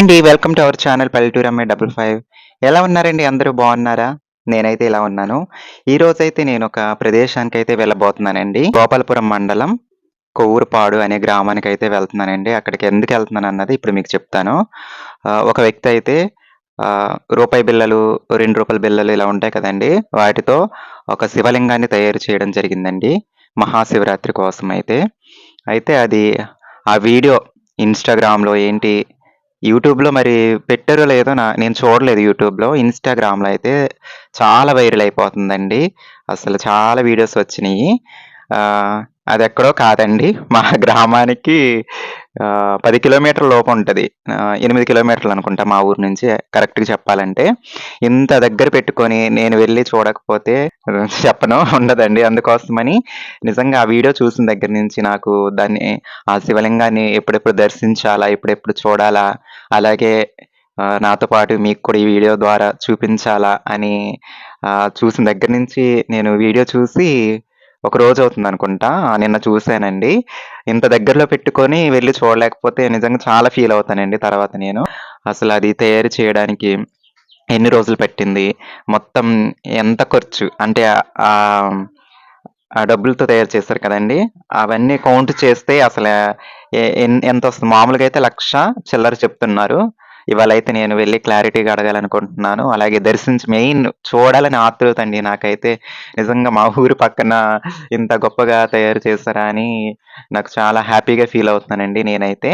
అండి welcome to our channel పల్లెటూరు అమ్మాయి డబుల్ ఫైవ్. ఎలా ఉన్నారండి? అందరూ బాగున్నారా? నేనైతే ఇలా ఉన్నాను. ఈ రోజైతే నేను ఒక ప్రదేశానికి అయితే వెళ్ళబోతున్నానండి. గోపాలపురం మండలం కొవ్వూరుపాడు అనే గ్రామానికి అయితే వెళ్తున్నానండి. అక్కడికి ఎందుకు వెళ్తున్నాను అన్నది ఇప్పుడు మీకు చెప్తాను. ఒక వ్యక్తి అయితే రూపాయి బిళ్ళలు రెండు రూపాయల బిళ్ళలు ఇలా ఉంటాయి కదండి. వాటితో ఒక శివలింగాన్ని తయారు చేయడం జరిగిందండి. మహాశివరాత్రి కోసం అయితే. అయితే అది ఆ వీడియో ఇన్స్టాగ్రామ్లో ఏంటి యూట్యూబ్‌లో మరి పెట్టారో లేదో నా నేను చూడలేదు యూట్యూబ్‌లో. ఇన్‌స్టాగ్రామ్‌లో అయితే చాలా వైరల్ అయిపోతుందండి. అసలు చాలా వీడియోస్ వచ్చినియి. ఆహ్, అదెక్కడో కాదండి. మా గ్రామానికి పది 10 కిలోమీటర్ల లోపు ఉంటుంది ఎనిమిది కిలోమీటర్లు అనుకుంటా మా ఊరు నుంచి కరెక్ట్‌గా చెప్పాలంటే. ఇంత దగ్గర పెట్టుకొని నేను వెళ్ళి చూడకపోతే చెప్పను ఉండదండి. అందుకోసమని నిజంగా ఆ వీడియో చూసిన దగ్గర నుంచి నాకు దాన్ని ఆ శివలింగాన్ని ఎప్పుడెప్పుడు దర్శించాలా? ఎప్పుడెప్పుడు చూడాలా? అలాగే నాతో పాటు మీకు కూడా ఈ వీడియో ద్వారా చూపించాలా అని చూసిన దగ్గర నుంచి నేను వీడియో చూసి ఒక రోజు అవుతుంది అనుకుంటా నిన్న చూశానండి ఇంత దగ్గరలో పెట్టుకొని వెళ్ళి చూడలేకపోతే నిజంగా చాలా ఫీల్ అవుతానండి తర్వాత నేను. అసలు అది తయారు చేయడానికి ఎన్ని రోజులు పట్టింది? మొత్తం ఎంత ఖర్చు? అంటే ఆ డబ్బులతో తయారు చేశారు కదండి అవన్నీ కౌంట్ చేస్తే అసలు ఎంత వస్తుంది మామూలుగా అయితే లక్ష చిల్లర చెప్తున్నారు. ఇవాళ అయితే నేను వెళ్ళి క్లారిటీగా అడగాలనుకుంటున్నాను. అలాగే దర్శించి మెయిన్ చూడాలని ఆతృత అండి నాకైతే. నిజంగా మా ఊరు పక్కన ఇంత గొప్పగా తయారు చేశారా అని నాకు చాలా హ్యాపీగా ఫీల్ అవుతున్నానండి నేనైతే.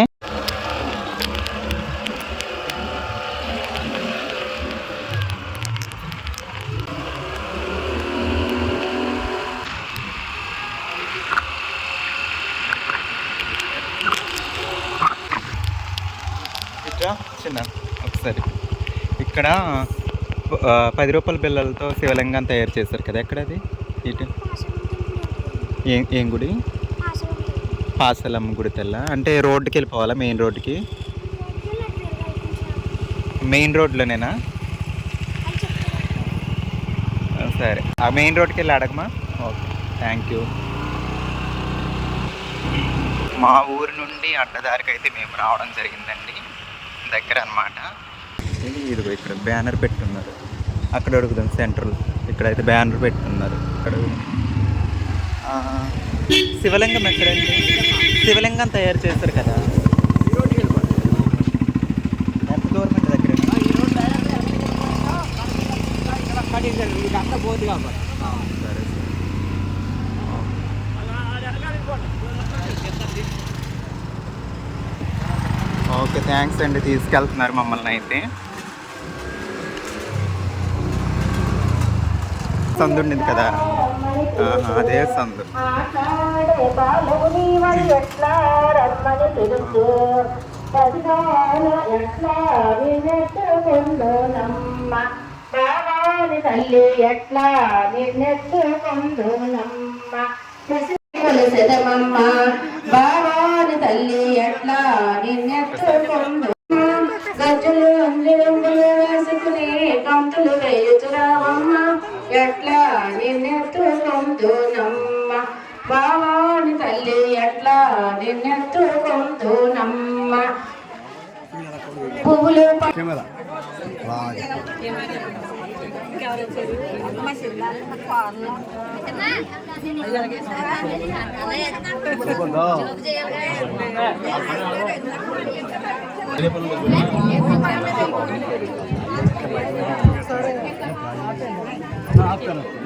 ఇక్కడ 10 రూపాయల బిళ్ళలతో శివలింగాన్ని తయారు చేశారు కదా! ఎక్కడది? ఇటు. ఏం ఏం గుడి? పాసలమ్మ గుడి తెల్ల. అంటే రోడ్డుకెళ్ళిపోవాలా మెయిన్ రోడ్డుకి? మెయిన్ రోడ్‌లోనేనా? సరే. ఆ మెయిన్ రోడ్డుకెళ్ళి అడగమా? ఓకే. Thank you. మా ఊరు నుండి అడ్డదారికైతే మేము రావడం జరిగిందండి. దగ్గరనమాట. ఇదిగో ఇక్కడ బ్యానర్ పెట్టున్నారు. అక్కడ అడుగుదాం సెంటర్‌లో. ఇక్కడైతే బ్యానర్ పెట్టున్నారు. ఇక్కడ శివలింగం ఎక్కడండి? శివలింగం తయారు చేశారు కదా! ఎంత దూరం అండి దగ్గరేనా? సరే. సరే. ఓకే. థ్యాంక్స్ అండి. తీసుకెళ్తున్నారు మమ్మల్ని అయితే. సందుండింది కదా! ఆహా! అదే సందు. ఆనాడే బాలువు నీవని ఎట్లా రమ్మని పిలుచు పసిదాన ఎట్లా అదే సందు తల్లి ఎట్లా నిన్నెత్తుకుందునమ్మ కొలిసెదమమ్మ బావాని తల్లి ఎట్లా నిన్నెత్తుకుందు గజ్జలు అంజలుంగులు వేసుకుని కంతులు వేయుచురావమ్మ. ఎట్లా నిన్నెత్తుకుందునమ్మ? బావాని తల్లి ఎట్లా నిన్నెత్తుకుందునమ్మ? పువ్వులు ప- సాయి సాయి సాయి ఇది ఇది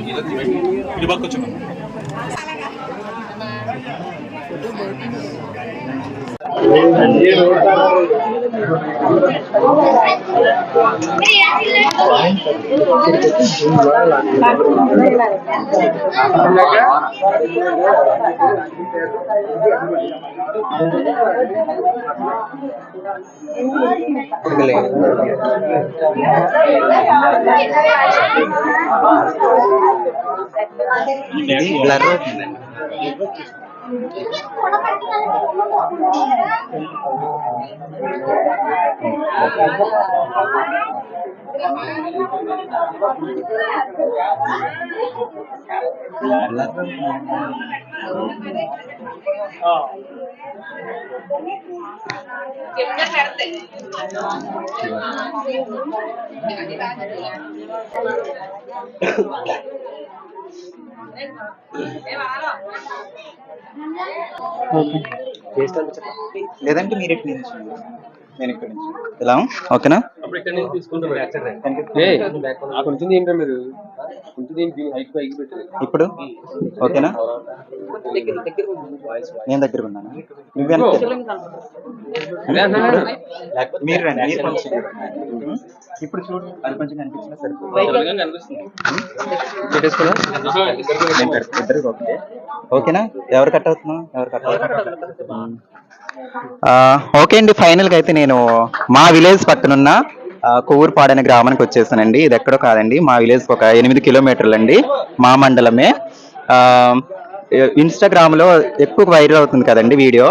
చూడు ఇది పక్కొచ్చు ఇది Siempre hacerte. లేదంటే మీరు ఎక్కడి నుంచి నేను ఇక్కడ నుంచి. ఎలా? ఓకేనా? అప్పుడు ఇక్కడ నుంచి కొంచెం ఏంటో? మీరు ఇప్పుడు? ఓకేనా? నేను దగ్గర ఉన్నాను? మీరు రండి మీరు కొంచెం ఉం? ఇప్పుడు చూడు అది కొంచెం కనిపించినా సరిపోతుంది ఓకే. ఓకేనా? ఎవరు కట్ అవుతున్నావు? ఎవరు కట్ అవుతున్నా ఓకే అండి ఫైనల్గా అయితే నేను మా విలేజ్ పక్కనున్న కొవ్వూరుపాడు అనే గ్రామానికి వచ్చేసానండి. ఇది ఎక్కడో కాదండి. మా విలేజ్ ఒక ఎనిమిది కిలోమీటర్లు అండి మా మండలమే. ఇన్స్టాగ్రామ్లో ఎక్కువ వైరల్ అవుతుంది కదండి వీడియో.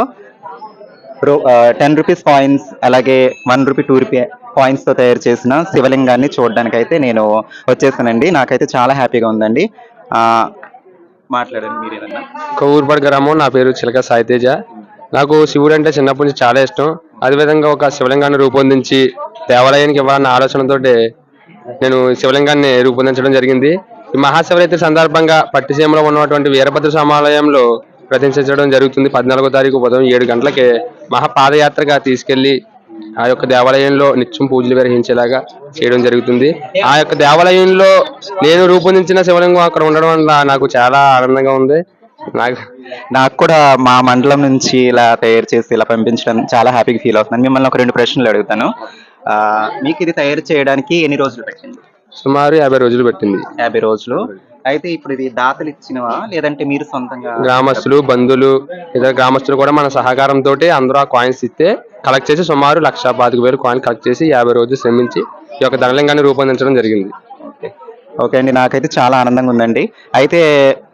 టెన్ రూపీస్ కాయిన్స్ అలాగే వన్ రూపీ టూ రూపీ కాయిన్స్తో తయారు చేసిన శివలింగాన్ని చూడడానికైతే నేను వచ్చేసానండి. నాకైతే చాలా హ్యాపీగా ఉందండి. మాట్లాడండి మీరు ఏదన్నా కొవ్వూరుపాడు గ్రామం నా పేరు చిలక సాయితేజ. నాకు శివుడు అంటే చిన్నప్పటి నుంచి చాలా ఇష్టం. అదేవిధంగా ఒక శివలింగాన్ని రూపొందించి దేవాలయానికి ఇవ్వాలన్న ఆలోచనతోటి నేను శివలింగాన్ని రూపొందించడం జరిగింది. ఈ మహాశివరాత్రి సందర్భంగా పట్టిసీమలో ఉన్నటువంటి వీరభద్ర సమాలయంలో ప్రతిష్ఠించడం జరుగుతుంది. పద్నాలుగో తారీఖు ఉదయం ఏడు గంటలకే మహాపాదయాత్రగా తీసుకెళ్ళి ఆ యొక్క దేవాలయంలో నిత్యం పూజలు నిర్వహించేలాగా చేయడం జరుగుతుంది. ఆ యొక్క దేవాలయంలో నేను రూపొందించిన శివలింగం అక్కడ ఉండడం వల్ల నాకు చాలా ఆనందంగా ఉంది. నాకు నాకు కూడా మా మండలం నుంచి ఇలా తయారు చేసి ఇలా పంపించడం చాలా హ్యాపీగా ఫీల్ అవుతున్నాను. మిమ్మల్ని ఒక రెండు ప్రశ్నలు అడుగుతాను. మీకు ఇది తయారు చేయడానికి ఎన్ని రోజులు పట్టింది? సుమారు యాభై రోజులు పెట్టింది. యాభై రోజులు. అయితే ఇప్పుడు ఇది దాతలు ఇచ్చినవా? లేదంటే మీరు సొంతంగా గ్రామస్తులు బంధువులు ఇతర గ్రామస్తులు కూడా మన సహకారంతో అందరూ ఆ కాయిన్స్ ఇస్తే కలెక్ట్ చేసి సుమారు లక్ష పాతిక వేలు కాయిన్ కలెక్ట్ చేసి యాభై రోజులు శ్రమించి ఈ యొక్క ధనలింగాన్ని రూపొందించడం జరిగింది. ఓకే అండి నాకైతే చాలా ఆనందంగా ఉందండి. అయితే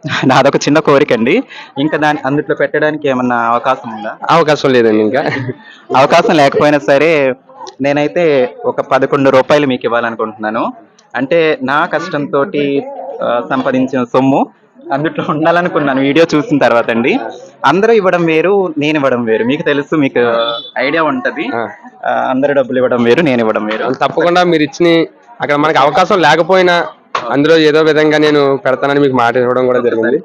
నాదొక చిన్న కోరిక అండి ఇంకా దాని అందులో పెట్టడానికి ఏమన్నా అవకాశం ఉందా? అవకాశం లేదండి ఇంకా. అవకాశం లేకపోయినా సరే నేనైతే ఒక పదకొండు రూపాయలు మీకు ఇవ్వాలనుకుంటున్నాను. అంటే నా కష్టంతో సంపాదించిన సొమ్ము అందులో ఉండాలనుకున్నాను. వీడియో చూసిన తర్వాత అండి. అందరూ ఇవ్వడం వేరు నేను ఇవ్వడం వేరు. మీకు తెలుసు మీకు ఐడియా ఉంటది. అందరూ డబ్బులు ఇవ్వడం వేరు నేను ఇవ్వడం వేరు. తప్పకుండా మీరు ఇచ్చిన అక్కడ మనకి అవకాశం లేకపోయినా అందులో ఏదో విధంగా నేను పెడతానని మీకు మాట ఇవ్వడం కూడా జరిగింది.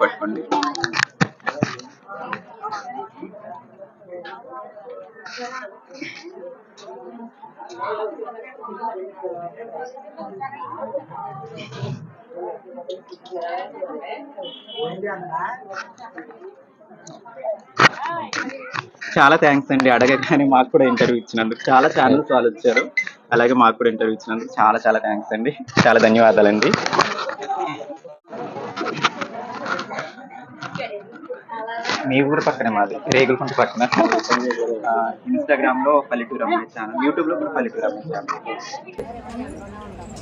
చాలా థ్యాంక్స్ అండి. అడగగానే మాకు కూడా ఇంటర్వ్యూ ఇచ్చినందుకు. చాలా ఛానల్స్ వాళ్ళు వచ్చారు. అలాగే మాకు కూడా ఇంటర్వ్యూ ఇచ్చినందుకు చాలా చాలా థ్యాంక్స్ అండి. చాలా ధన్యవాదాలండి. మీ ఊరు పక్కనే మాది రేగులకుంట పక్కన. ఇన్స్టాగ్రామ్లో పల్లెటూరు అమ్మాయి ఛానల్ యూట్యూబ్లో కూడా పల్లెటూరు అమ్మాయి ఛానల్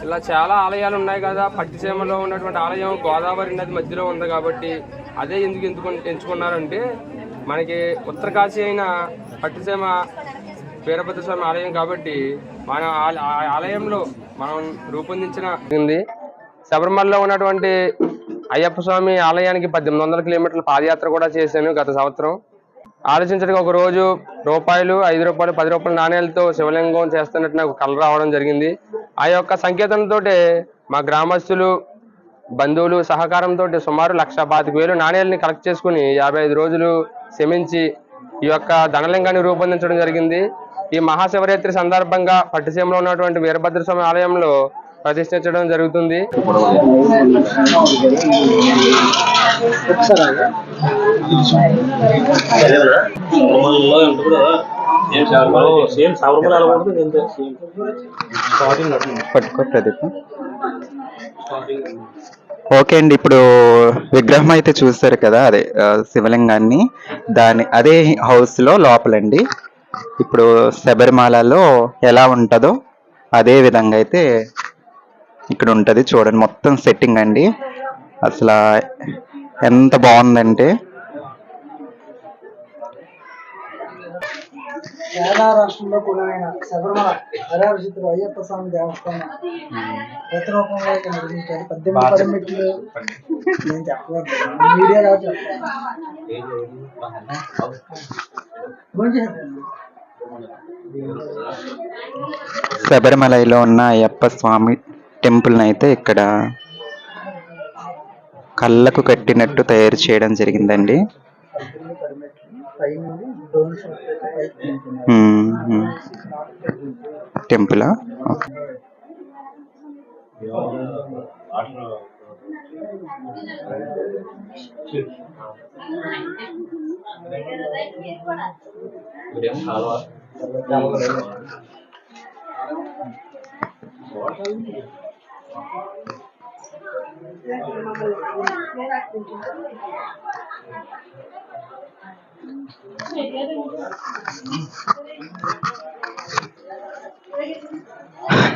ఇలా చాలా ఆలయాలు ఉన్నాయి కదా. పట్టిసీమలో ఉన్నటువంటి ఆలయం గోదావరి నది మధ్యలో ఉంది కాబట్టి అదే ఎందుకు ఎందుకు ఎంచుకున్నారంటే మనకి ఉత్తరకాశీ అయిన పట్టిసీమ వీరభద్ర స్వామి ఆలయం కాబట్టి మన ఆల- ఆ ఆలయంలో మనం రూపొందించిన శబరిమలలో ఉన్నటువంటి అయ్యప్ప స్వామి ఆలయానికి పద్దెనిమిది వందల కిలోమీటర్ల పాదయాత్ర కూడా చేశాను గత సంవత్సరం. ఆలోచించడానికి ఒక రోజు రూపాయలు ఐదు రూపాయలు పది రూపాయల నాణ్యాలతో శివలింగం చేస్తున్నట్టు నాకు కళ రావడం జరిగింది. ఆ యొక్క సంకేతంతో మా గ్రామస్తులు బంధువులు సహకారంతో సుమారు లక్ష పాతిక వేలు నాణ్యాలని కలెక్ట్ చేసుకుని యాభై ఐదు రోజులు శ్రమించి ఈ యొక్క ధనలింగాన్ని రూపొందించడం జరిగింది. ఈ మహాశివరాత్రి సందర్భంగా పట్టిసీమలో ఉన్నటువంటి వీరభద్ర స్వామి ఆలయంలో ప్రతిష్ఠించడం జరుగుతుంది. పట్టుకో ప్రదీప్ ఓకే అండి ఇప్పుడు విగ్రహం అయితే చూస్తారు కదా అదే శివలింగాన్ని. దాని అదే హౌస్లో లోపలండి. ఇప్పుడు శబరిమలలో ఎలా ఉంటుందో అదే విధంగా అయితే ఇక్కడ ఉంటది చూడండి. మొత్తం సెట్టింగ్ అండి. అసలు ఎంత బాగుందంటే. కేరళ రాష్ట్రంలో కొలువైన శబరిమల అయ్యప్ప స్వామి దేవస్థానం ప్రతిరూపంలో ఇక్కడ నిర్మించారు. పద్దెనిమిది నేను మీడియా. శబరిమలలో ఉన్న అయ్యప్ప స్వామి టెంపుల్ని అయితే ఇక్కడ కళ్ళకు కట్టినట్టు తయారు చేయడం జరిగిందండి. టెంపులా. ఓకే.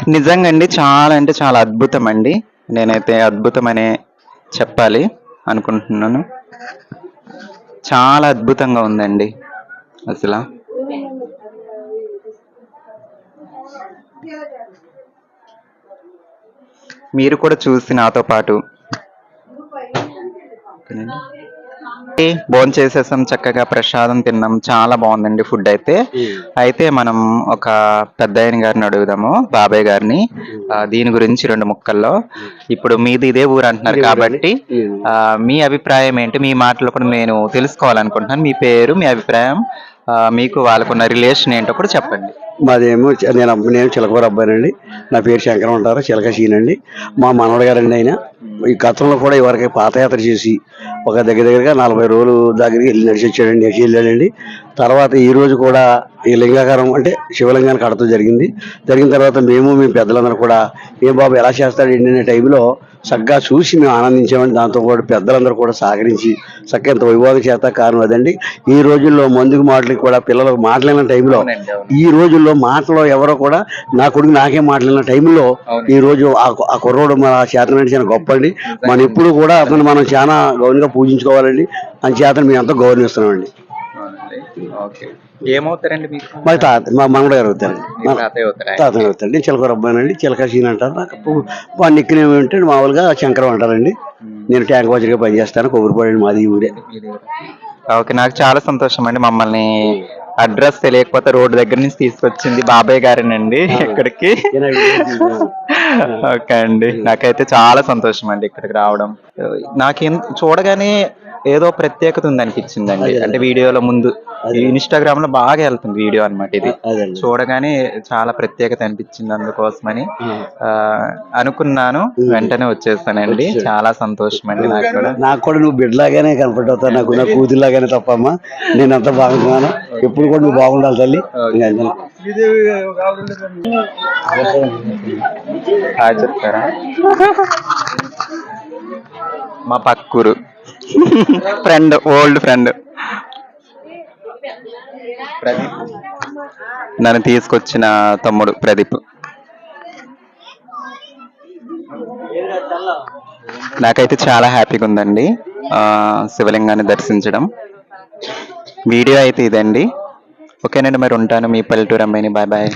నిజంగా అండి చాలా అంటే చాలా అద్భుతం అండి నేనైతే అద్భుతం అనే చెప్పాలి అనుకుంటున్నాను. చాలా అద్భుతంగా ఉందండి అసలు. మీరు కూడా చూసి నాతో పాటు. భోజనం చేసేసాం చక్కగా ప్రసాదం తిన్నాం. చాలా బాగుందండి ఫుడ్ అయితే. అయితే మనం ఒక పెద్ద ఆయన గారిని అడుగుదాము బాబాయ్ గారిని. ఆ, దీని గురించి రెండు ముక్కల్లో. ఇప్పుడు మీది ఇదే ఊరు అంటున్నారు కాబట్టి మీ అభిప్రాయం ఏంటి? మీ మాటలు కూడా నేను తెలుసుకోవాలనుకుంటున్నాను. మీ పేరు మీ అభిప్రాయం మీకు వాళ్ళకున్న రిలేషన్ ఏంటో కూడా చెప్పండి. మాదేమో నేను నేను చిలకూరు అబ్బాయినండి. నా పేరు శంకరం ఉంటారు చిలక సీనండి మా మనవడు గారండి ఆయన. ఈ గతంలో కూడా ఇవరకు పాదయాత్ర చేసి ఒక దగ్గర దగ్గరగా నలభై రోజులు దగ్గరికి వెళ్ళి నడిచి వచ్చాడండి నడిచి వెళ్ళాడండి. తర్వాత ఈ రోజు కూడా ఈ లింగాకారం అంటే శివలింగాన్ని కడతా జరిగింది. జరిగిన తర్వాత మేము మీ పెద్దలందరూ కూడా ఏ బాబు ఎలా చేస్తాడు అనే టైంలో చక్కగా చూసి మేము ఆనందించామండి. దాంతో పాటు పెద్దలందరూ కూడా సహకరించి చక్కగా ఇంత వైభోగం చేత కారణం అదండి. ఈ రోజుల్లో మందుకు మాటలకి కూడా పిల్లలకు మాట్లాడిన టైంలో అవునండి, అవును. రోజుల్లో మాటలో ఎవరో కూడా నా కొడుకు నాకే మాట్లాడిన టైంలో. ఈ రోజు ఆ కుర్రోడు మన చేతన చాలా గొప్ప అండి మనం ఎప్పుడు కూడా అతను మనం చాలా గౌరవంగా పూజించుకోవాలండి. అని చేతను మేము ఎంతో గౌరవిస్తున్నామండి. ఏమవుతారండి మీకు? మా తాత మా మనవడు గారు అవుతారండి మీ తాతయ్య అవుతారా? తాతయ్య అవుతారండి. చిలకూర అబ్బాయినండి. చిలక సీన్ అంటారు. నాకు వాడి నిక్కినేమి అంటే మామూలుగా శంకరం అంటారండి. నేను ట్యాంక్ వాచర్గా పనిచేస్తాను. కొబ్బరిపాడు మాది ఊరే. ఓకే. నాకు చాలా సంతోషం అండి మమ్మల్ని అడ్రస్ తెలియకపోతే రోడ్డు దగ్గర నుంచి తీసుకొచ్చింది బాబాయ్ గారేనండి ఇక్కడికి. ఓకే అండి. నాకైతే చాలా సంతోషం అండి ఇక్కడికి రావడం. నాకేం చూడగానే ఏదో ప్రత్యేకత ఉంది అనిపించిందండి. అంటే వీడియోలో ముందు ఇన్స్టాగ్రామ్లో బాగా వెళ్తుంది వీడియో అన్నమాట ఇది. చూడగానే చాలా ప్రత్యేకత అనిపించింది అందుకోసమని అనుకున్నాను వెంటనే వచ్చేసానండి. చాలా సంతోషం అండి నాకు కూడా. నాకు కూడా నువ్వు బిడ్డలాగానే కనపడతావు నాకు నా కూతురులాగానే తప్పమ్మా. నేను అంత బాగున్నాను. ఎప్పుడు కూడా నువ్వు బాగుండాలి తల్లి. చెప్తారా? మా పక్కూరు. Friend old friend Pradeep. నన్ను తీసుకొచ్చిన తమ్ముడు ప్రదీప్. నాకైతే చాలా హ్యాపీగా ఉందండి. శివలింగాన్ని దర్శించడం. వీడియో అయితే ఇదండి. ఓకేనండి మరి ఉంటాను. మీ పల్లెటూరు అమ్మాయిని బాయ్ బాయ్.